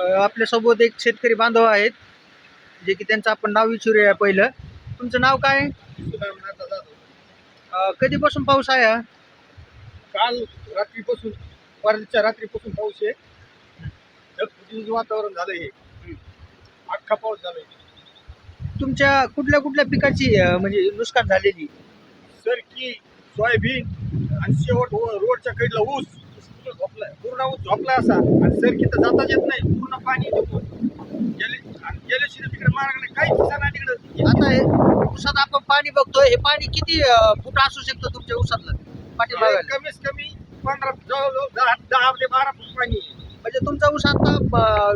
आपल्यासोबत एक शेतकरी बांधव आहेत जे की त्यांचं आपण नाव विचारूया पहिलं. तुमचं नाव काय? अ, कधीपासून पाऊस आहे हा? काल रात्रीपासून परवाच्या रात्रीपासून पाऊस आहे. ढगफुटीचं वातावरण झालं हे अख्खा पाऊस झालाय. तुमच्या कुठल्या कुठल्या पिकाची अ, म्हणजे नुकसान झालेली? सरकी सोयाबीन आणि शेवट व- रोडच्या कडला ऊस. पूर्ण झोपलाय पूर्ण ऊस झोपलाय असा. आणि सरकी तर जाताच येत नाही पूर्ण पाणी येते. गेले आणि गेल्याशी तिकडे मार्ग नाही काहीच दिसत नाही तिकडे. आता हे ऊसात आपण पाणी बघतोय हे पाणी किती फूट असू शकतं तुमच्या ऊसातलं? पाठी बघायला कमीत कमी पंधरा जवळजवळ दहा दहा ते बारा फूट पाणी आहे. म्हणजे तुमचा ऊस आता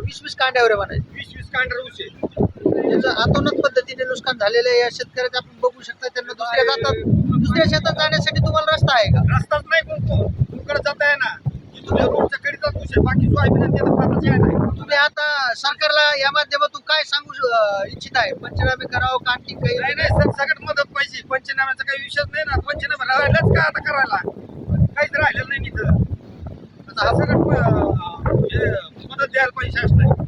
वीस वीस कांड्यावर म्हणायचं. वीस वीस कांडर ऊस आहे. त्याचं अतोनात पद्धतीने नुकसान झालेलं आहे या शेतकऱ्याचं आपण बघू शकता त्यांना दुसऱ्या जातात दुसऱ्या शेतात जाण्यासाठी तुम्हाला रस्ता आहे का? रस्ताच नाही पण तो तुकडे जाता आहे ना इथून या रोडच्या कडीचा ऊस आहे बाकी आणि त्याचा पाताच आहे. नाही तुम्ही आता सरकारला या माध्यमातून काय सांगू इच्छित आहे? पंचनामे करावं का आणखी काही? नाही नाही सर सगळ्यात मदत पाहिजे. पंचनाम्याचा काही विषयच नाही ना. पंचनामा राहिलाच का आता करायला? काहीच राहिलेलं नाही तिथं. आता हा सगळं मदत द्यायला पाहिजे शासनाने.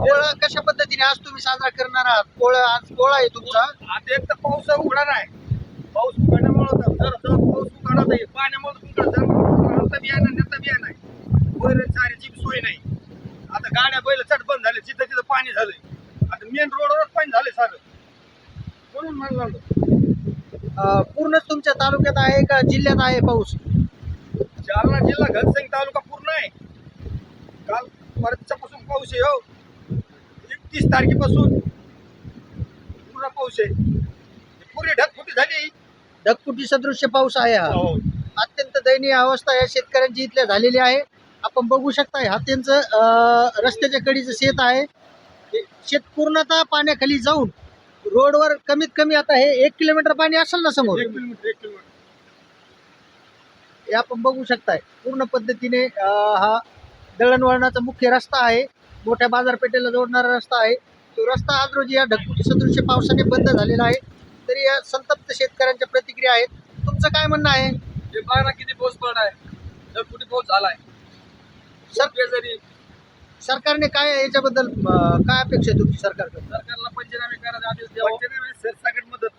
पोळा कशा पद्धतीने आज तुम्ही साजरा करणार आहात? पोळा आज पोळा आहे तुमचा. आता एक तर पाऊस उघडा नाही. पाऊस उघडण्यामुळं तर जर जर पाण्यामुळे तुमकडे नाही नेता वैर चाऱ्याची सोय नाही. आता गाड्या बैल चट बंद झाले जिथं तिथं पाणी झालंय. आता मेन रोडवरच पाणी झालंय सारं. म्हणून पूर्णच तुमच्या तालुक्यात आहे का जिल्ह्यात आहे पाऊस? जालना जिल्हा घनसंग तालुका पूर्ण आहे. काल परच्यापासून पाऊस आहे हो. एकतीस तारखेपासून पूर्ण पाऊस आहे. पुरी ढगफुटी झाली. ढगफुटी सदृश्य पाऊस आहे हा. हो. अत्यंत दयनीय अवस्था या शेतकऱ्यांची इथल्या झालेली आहे. आपण बघू शकता हा त्यांचं रस्त्याच्या कडीचं शेत आहे. हे शेत पूर्णतः पाण्याखाली जाऊन रोडवर कमीत कमी आता हे एक किलोमीटर पाणी असेल ना समोर? हे आपण बघू शकताय. पूर्ण पद्धतीने हा दळणवळणाचा मुख्य रस्ता आहे. मोठ्या बाजारपेठेला जोडणारा रस्ता आहे. तो रस्ता आज रोजी या ढगफुटी सदृश्य पावसाने बंद झालेला आहे. तरी या संतप्त शेतकऱ्यांच्या प्रतिक्रिया आहेत. तुमचं काय म्हणणं आहे? हे बघा किती पाऊस पडलाय. ढगफुटी पाऊस झालाय. सर जरी सरकारने काय याच्याबद्दल अ, काय अपेक्षा आहे तुमची सरकारकडे सरकारला पंचनामे करायचे आदेश द्यावा पंचनामे सर सगळ्यात मदत.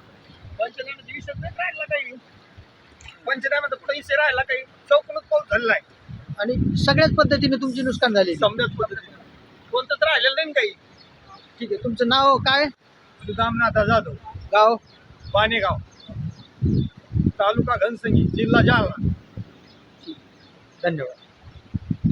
पंचनामे विषय नाही राहिला काही. पंचनाम्याचा पुढे विषय राहिला काही. चौकनच पाऊस झालेला आहे आणि सगळ्याच पद्धतीने तुमची नुकसान झाली समजाच पद्धतीने. कोणतं तर राहिलेलं नाही ना काही. ठीक आहे तुमचं नाव काय? सुदामनाथा जाधव गाव? पानेगाव तालुका घनसंगी जिल्हा जालना. धन्यवाद.